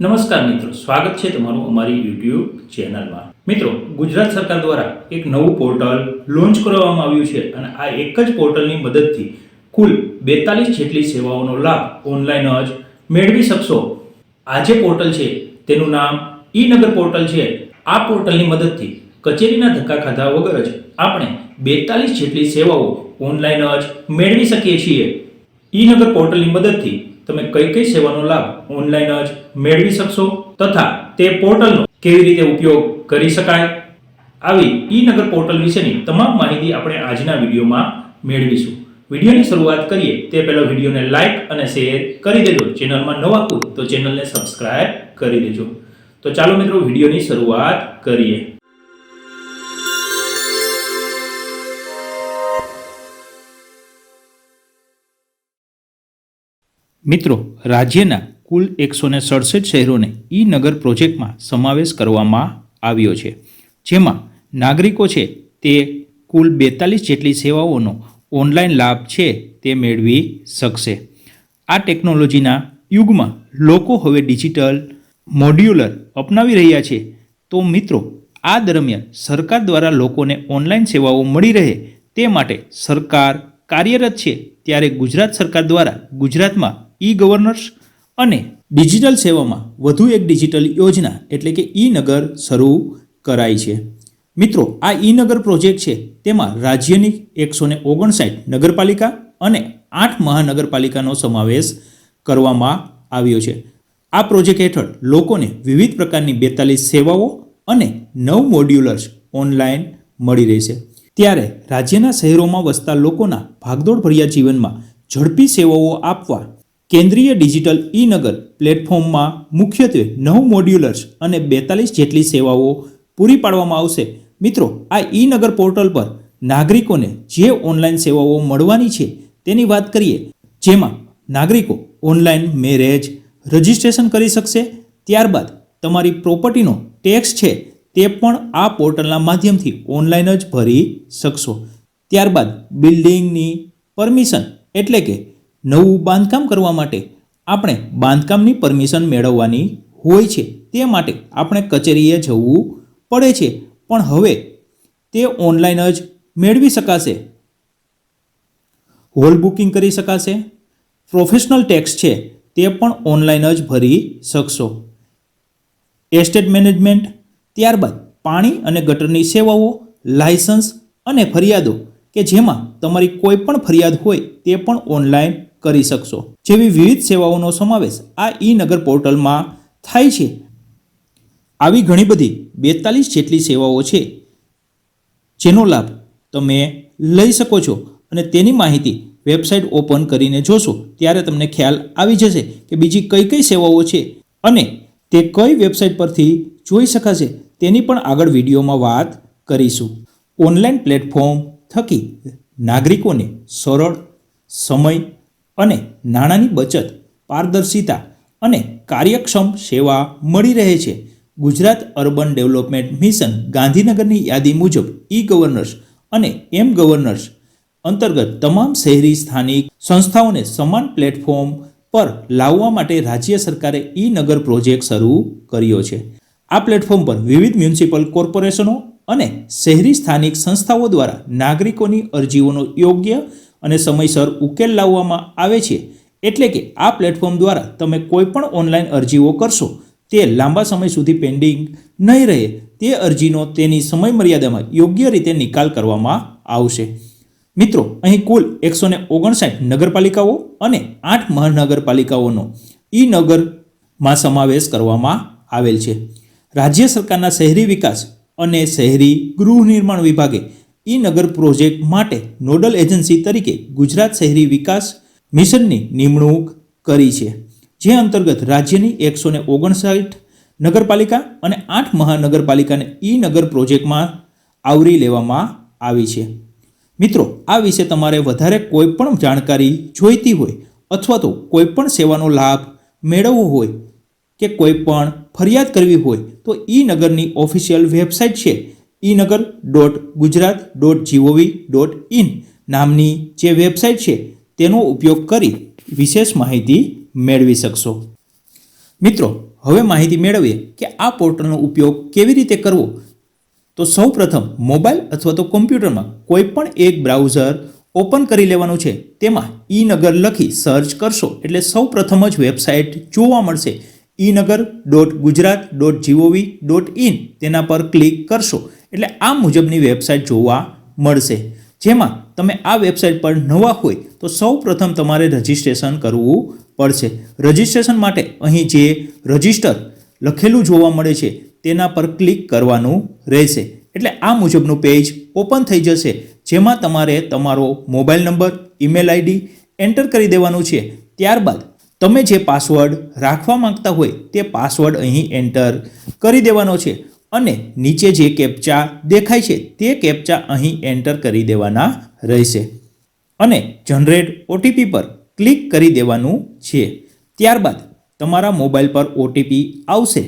નમસ્કાર મિત્રો, સ્વાગત છે તમારું અમારી યુટ્યુબ ચેનલમાં. મિત્રો, ગુજરાત સરકાર દ્વારા એક નવું પોર્ટલ લોન્ચ કરવામાં આવ્યું છે અને આ એક જ પોર્ટલની મદદથી કુલ બેતાલીસ જેટલી સેવાઓનો લાભ ઓનલાઈન જ મેળવી શકશો. આ જે પોર્ટલ છે, તેનું નામ ઈ નગર પોર્ટલ છે. આ પોર્ટલની મદદથી કચેરીના ધક્કા ખાધા વગર જ આપણે બેતાલીસ જેટલી સેવાઓ ઓનલાઈન જ મેળવી શકીએ છીએ. ઈ નગર પોર્ટલની મદદથી તમે કઈ કઈ સેવાનો લાભ ઓનલાઈન જ મેળવી શકશો તથા તે પોર્ટલનો કેવી રીતે ઉપયોગ કરી શકાય? આવી ઈ નગર પોર્ટલ વિશેની તમામ માહિતી આપણે આજના વિડીયોમાં મેળવીશું. વિડીયોની શરૂઆત કરીએ તે પહેલાં વિડીયોને લાઇક અને શેર કરી દેજો. ચેનલમાં નવા હોય તો ચેનલને સબસ્ક્રાઇબ કરી દેજો. તો ચાલો મિત્રો વિડીયોની શરૂઆત કરીએ. મિત્રો, રાજ્યના કુલ એકસો ને સડસઠ શહેરોને ઈ નગર પ્રોજેક્ટમાં સમાવેશ કરવામાં આવ્યો છે. જેમાં નાગરિકો છે તે કુલ બેતાલીસ જેટલી સેવાઓનો ઓનલાઈન લાભ છે તે મેળવી શકશે. આ ટેકનોલોજીના યુગમાં લોકો હવે ડિજિટલ મોડ્યુલર અપનાવી રહ્યા છે. તો મિત્રો, આ દરમિયાન સરકાર દ્વારા લોકોને ઓનલાઈન સેવાઓ મળી રહે તે માટે સરકાર કાર્યરત છે. ત્યારે ગુજરાત સરકાર દ્વારા ગુજરાતમાં ઈ ગવર્નર્સ અને ડિજિટલ સેવામાં વધુ એક ડિજિટલ યોજના એટલે કે ઈ નગર શરૂ કરાઈ છે. મિત્રો, આ ઈ નગર પ્રોજેક્ટ છે, તેમાં રાજ્યની એકસો ને ઓગણસાઠ નગરપાલિકા અને આઠ મહાનગરપાલિકાનો સમાવેશ કરવામાં આવ્યો છે. આ પ્રોજેક્ટ હેઠળ લોકોને વિવિધ પ્રકારની બેતાલીસ સેવાઓ અને નવ મોડ્યુલર્સ ઓનલાઈન મળી રહેશે. ત્યારે રાજ્યના શહેરોમાં વસતા લોકોના ભાગદોડભર્યા જીવનમાં ઝડપી સેવાઓ આપવા કેન્દ્રીય ડિજિટલ ઈ નગર પ્લેટફોર્મમાં મુખ્યત્વે નવ મોડ્યુલર્સ અને બેતાલીસ જેટલી સેવાઓ પૂરી પાડવામાં આવશે. મિત્રો, આ ઈ નગર પોર્ટલ પર નાગરિકોને જે ઓનલાઈન સેવાઓ મળવાની છે તેની વાત કરીએ, જેમાં નાગરિકો ઓનલાઈન મેરેજ રજિસ્ટ્રેશન કરી શકશે. ત્યારબાદ તમારી પ્રોપર્ટીનો ટેક્સ છે તે પણ આ પોર્ટલના માધ્યમથી ઓનલાઈન જ ભરી શકશો. ત્યારબાદ બિલ્ડિંગની પરમિશન એટલે કે નવું બાંધકામ કરવા માટે આપણે બાંધકામની પરમિશન મેળવવાની હોય છે તે માટે આપણે કચેરીએ જવું પડે છે. પણ હવે તે ઓનલાઈન જ મેળવી શકાશે. હોલ બુકિંગ કરી શકાશે. પ્રોફેશનલ ટેક્સ છે તે પણ ઓનલાઈન જ ભરી શકશો. એસ્ટેટ મેનેજમેન્ટ, ત્યારબાદ પાણી અને ગટરની સેવાઓ, લાયસન્સ અને ફરિયાદો કે જેમાં તમારી કોઈ પણ ફરિયાદ હોય તે પણ ઓનલાઈન કરી શકશો. જેવી વિવિધ સેવાઓનો સમાવેશ આ ઈ નગર પોર્ટલમાં થાય છે. આવી ઘણી બધી બેતાલીસ જેટલી સેવાઓ છે. જેનો લાભ તમે લઈ શકો છો અને તેની માહિતી વેબસાઇટ ઓપન કરીને જોશો. ત્યારે તમને ખ્યાલ આવી જશે કે બીજી કઈ કઈ સેવાઓ છે અને તે કઈ વેબસાઇટ પરથી જોઈ શકાશે તેની પણ આગળ વિડીયોમાં વાત કરીશું. ઓનલાઈન પ્લેટફોર્મ થકી નાગરિકોને સરળ સમય અને નાણાંની બચત, પારદર્શિતા અને કાર્યક્ષમ સેવા મળી રહે છે. ગુજરાત અર્બન ડેવલપમેન્ટ મિશન ગાંધીનગરની યાદી મુજબ ઈ ગવર્નર્સ અને એમ ગવર્નર્સ અંતર્ગત તમામ શહેરી સ્થાનિક સંસ્થાઓને સમાન પ્લેટફોર્મ પર લાવવા માટે રાજ્ય સરકારે ઈ નગર પ્રોજેક્ટ શરૂ કર્યો છે. આ પ્લેટફોર્મ પર વિવિધ મ્યુનિસિપલ કોર્પોરેશનો અને શહેરી સ્થાનિક સંસ્થાઓ દ્વારા નાગરિકોની અરજીઓનો યોગ્ય અને સમયસર ઉકેલ લાવવામાં આવે છે. એટલે કે આ પ્લેટફોર્મ દ્વારા તમે કોઈ પણ ઓનલાઈન અરજીઓ કરશો, તે લાંબા સમય સુધી પેન્ડિંગ નહીં રહે. તે અરજીનો તેની સમય મર્યાદામાં યોગ્ય રીતે નિકાલ કરવામાં આવશે. મિત્રો, અહીં કુલ એકસો ને ઓગણસાઠ નગરપાલિકાઓ અને આઠ મહાનગરપાલિકાઓનો ઈ નગરમાં સમાવેશ કરવામાં આવેલ છે. રાજ્ય સરકારના શહેરી વિકાસ અને શહેરી ગૃહ નિર્માણ વિભાગે ઈ નગર પ્રોજેક્ટ માટે નોડલ એજન્સી તરીકે ગુજરાત શહેરી વિકાસ મિશનની નિમણૂક કરી છે, જે અંતર્ગત રાજ્યની એકસો ને ઓગણસાઠ નગરપાલિકા અને આઠ મહાનગરપાલિકાને ઈ નગર પ્રોજેક્ટમાં આવરી લેવામાં આવી છે. મિત્રો, આ વિશે તમારે વધારે કોઈ પણ જાણકારી જોઈતી હોય અથવા તો કોઈ પણ સેવાનો લાભ મેળવવો હોય કે કોઈ પણ ફરિયાદ કરવી હોય તો ઈ નગરની ઓફિશિયલ વેબસાઇટ છે e Nagar dot Gujarat dot G O V dot in નામની જે વેબસાઇટ છે, તેનો ઉપયોગ કરી વિશેષ માહિતી મેળવી શકશો. મિત્રો, હવે માહિતી મેળવીએ કે આ પોર્ટલનો ઉપયોગ કેવી રીતે કરવો? તો સૌ પ્રથમ મોબાઈલ અથવા તો કોમ્પ્યુટરમાં કોઈ પણ એક બ્રાઉઝર ઓપન કરી લેવાનું છે, તેમાં ઈ નગર લખી સર્ચ કરશો, એટલે સૌ પ્રથમ જ વેબસાઇટ જોવા મળશે. E dot Gujarat dot G O V dot in તેના પર ક્લિક કરશો એટલે આ મુજબની વેબસાઇટ જોવા મળશે. જેમાં તમે આ વેબસાઇટ પર નવા હોય તો સૌ પ્રથમ તમારે રજિસ્ટ્રેશન કરવું પડશે. રજિસ્ટ્રેશન માટે અહીં જે રજિસ્ટર લખેલું જોવા મળે છે, તેના પર ક્લિક કરવાનું રહેશે. એટલે આ મુજબનું પેજ ઓપન થઈ જશે, જેમાં તમારે તમારો mobile number, email ID enter કરી દેવાનું છે. ત્યારબાદ તમે જે પાસવર્ડ રાખવા માંગતા હોય તે પાસવર્ડ અહીં એન્ટર કરી દેવાનો છે. અને નીચે જે કેપ્ચા દેખાય છે તે કેપ્ચા અહીં એન્ટર કરી દેવાના રહેશે. અને જનરેટ ઓટીપી પર ક્લિક કરી દેવાનું છે. ત્યારબાદ તમારા મોબાઈલ પર ઓટીપી આવશે.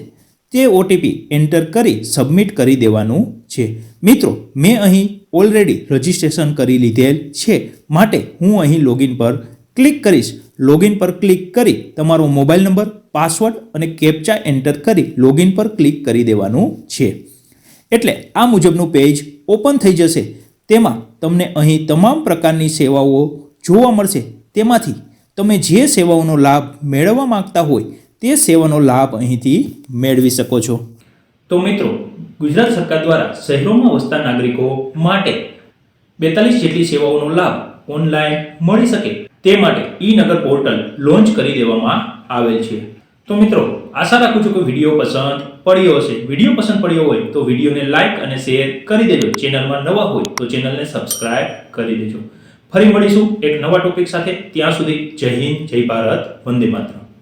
તે ઓટીપી એન્ટર કરી સબમિટ કરી દેવાનું છે. મિત્રો, મેં અહીં ઓલરેડી રજિસ્ટ્રેશન કરી લીધેલ છે. માટે હું અહીં લોગિન પર ક્લિક કરીશ. લોગિન પર ક્લિક કરી તમારો મોબાઈલ નંબર પાસવર્ડ અને કેપ્ચા એન્ટર કરી લોગિન પર ક્લિક કરી દેવાનું છે. એટલે આ મુજબનું પેજ ઓપન થઈ જશે. તેમાં તમને અહીં તમામ પ્રકારની સેવાઓ જોવા મળશે. તેમાંથી તમે જે સેવાઓનો લાભ મેળવવા માંગતા હોય તે સેવાનો લાભ અહીંથી મેળવી શકો છો. તો મિત્રો, ગુજરાત સરકાર દ્વારા શહેરોમાં વસતા નાગરિકો માટે બેતાલીસ જેટલી સેવાઓનો લાભ ઓનલાઈન મળી શકે તે માટે ઈ નગર પોર્ટલ લોન્ચ કરી દેવામાં આવેલ છે. તો મિત્રો, આશા રાખું છું કે વીડિયો પસંદ પડ્યો હશે. વીડિયો પસંદ પડ્યો હોય તો વિડીયોને લાઇક અને શેર કરી દેજો. ચેનલમાં નવા હોય તો ચેનલને સબસ્ક્રાઇબ કરી દેજો. ફરી મળીશું એક નવા ટોપિક સાથે. ત્યાં સુધી જય હિન્દ, જય ભારત, વંદે માતરમ.